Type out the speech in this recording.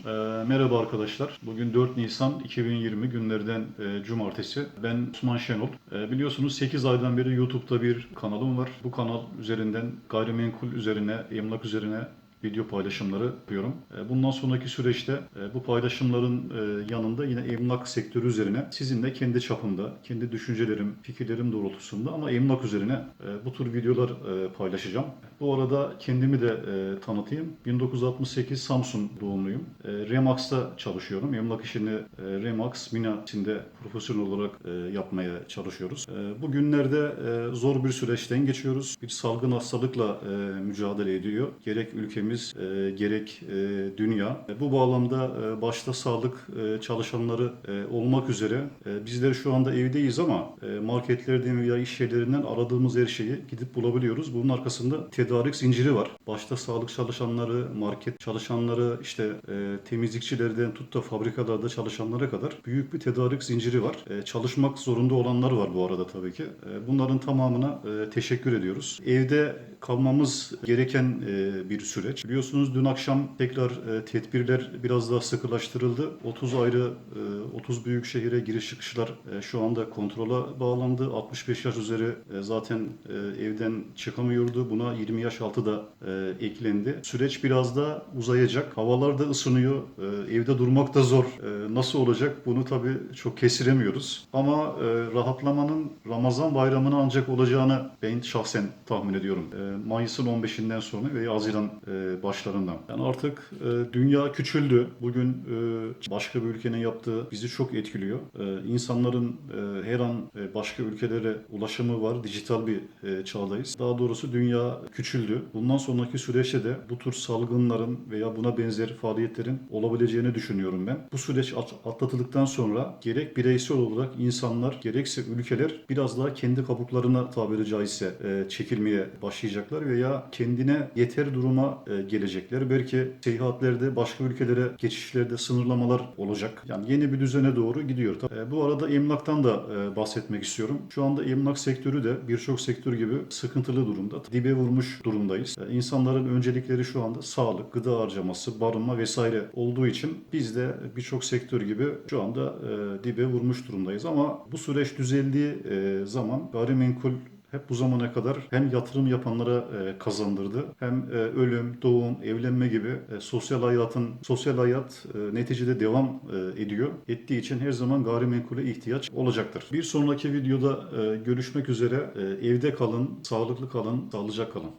Ee, merhaba arkadaşlar. Bugün 4 Nisan 2020 günlerden e, cumartesi. Ben Osman Şenol. E, biliyorsunuz 8 aydan beri YouTube'da bir kanalım var. Bu kanal üzerinden gayrimenkul üzerine, emlak üzerine video paylaşımları yapıyorum. E, Bundan sonraki süreçte e, bu paylaşımların e, yanında yine emlak sektörü üzerine sizinle kendi çapımda, kendi düşüncelerim, fikirlerim doğrultusunda ama emlak üzerine bu tür videolar paylaşacağım. Bu arada kendimi de tanıtayım. 1968 Samsun doğumluyum. Remax'ta çalışıyorum. Emlak işini Remax, Mina içinde profesyonel olarak yapmaya çalışıyoruz. E, bu günlerde e, zor bir süreçten geçiyoruz. Bir salgın hastalıkla mücadele ediyor. Gerek ülkemiz, e, gerek e, dünya. Bu bağlamda e, başta sağlık e, çalışanları e, olmak üzere e, bizler şu anda evdeyiz ama e, marketlerden veya iş yerlerinden aradığımız her şeyi gidip bulabiliyoruz. Bunun arkasında tedarik zinciri var. Başta sağlık çalışanları, market çalışanları, işte e, temizlikçilerden tut da fabrikalarda çalışanlara kadar büyük bir tedarik zinciri var. E, çalışmak zorunda olanlar var bu arada tabii ki. E, bunların tamamına e, teşekkür ediyoruz. Evde kalmamız gereken e, bir süreç. Biliyorsunuz dün akşam tekrar e, tedbirler biraz daha sıkılaştırıldı. 30 ayrı, e, 30 büyük şehire giriş çıkışlar e, şu anda kontrola bağlandı. 65 yaş üzeri e, zaten e, evden çıkamıyordu. Buna 20 yaş altı da e, eklendi. Süreç biraz da uzayacak. Havalar da ısınıyor. E, evde durmak da zor. E, nasıl olacak bunu tabii çok kesiremiyoruz. Ama e, rahatlamanın Ramazan bayramına ancak olacağını ben şahsen tahmin ediyorum. E, Mayıs'ın 15'inden sonra veya Haziran e, başlarından. Yani artık e, dünya küçüldü. Bugün e, başka bir ülkenin yaptığı bizi çok etkiliyor. E, insanların e, her an e, başka ülkelere ulaşımı var. Dijital bir e, çağdayız. Daha doğrusu dünya küçüldü. Bundan sonraki süreçte de bu tür salgınların veya buna benzer faaliyetlerin olabileceğini düşünüyorum ben. Bu süreç at- atlatıldıktan sonra gerek bireysel olarak insanlar gerekse ülkeler biraz daha kendi kabuklarına tabiri caizse e, çekilmeye başlayacaklar veya kendine yeter duruma e, gelecekler. Belki seyahatlerde başka ülkelere geçişlerde sınırlamalar olacak. Yani yeni bir düzene doğru gidiyor. E, bu arada emlaktan da e, bahsetmek istiyorum. Şu anda emlak sektörü de birçok sektör gibi sıkıntılı durumda. Dibe vurmuş durumdayız. E, insanların öncelikleri şu anda sağlık, gıda harcaması, barınma vesaire olduğu için biz de birçok sektör gibi şu anda e, dibe vurmuş durumdayız. Ama bu süreç düzeldiği e, zaman gayrimenkul hep bu zamana kadar hem yatırım yapanlara e, kazandırdı hem e, ölüm, doğum, evlenme gibi e, sosyal hayatın sosyal hayat neticede devam ediyor. Ettiği için her zaman gayrimenkule ihtiyaç olacaktır. Bir sonraki videoda görüşmek üzere. Evde kalın, sağlıklı kalın, sağlıcak kalın.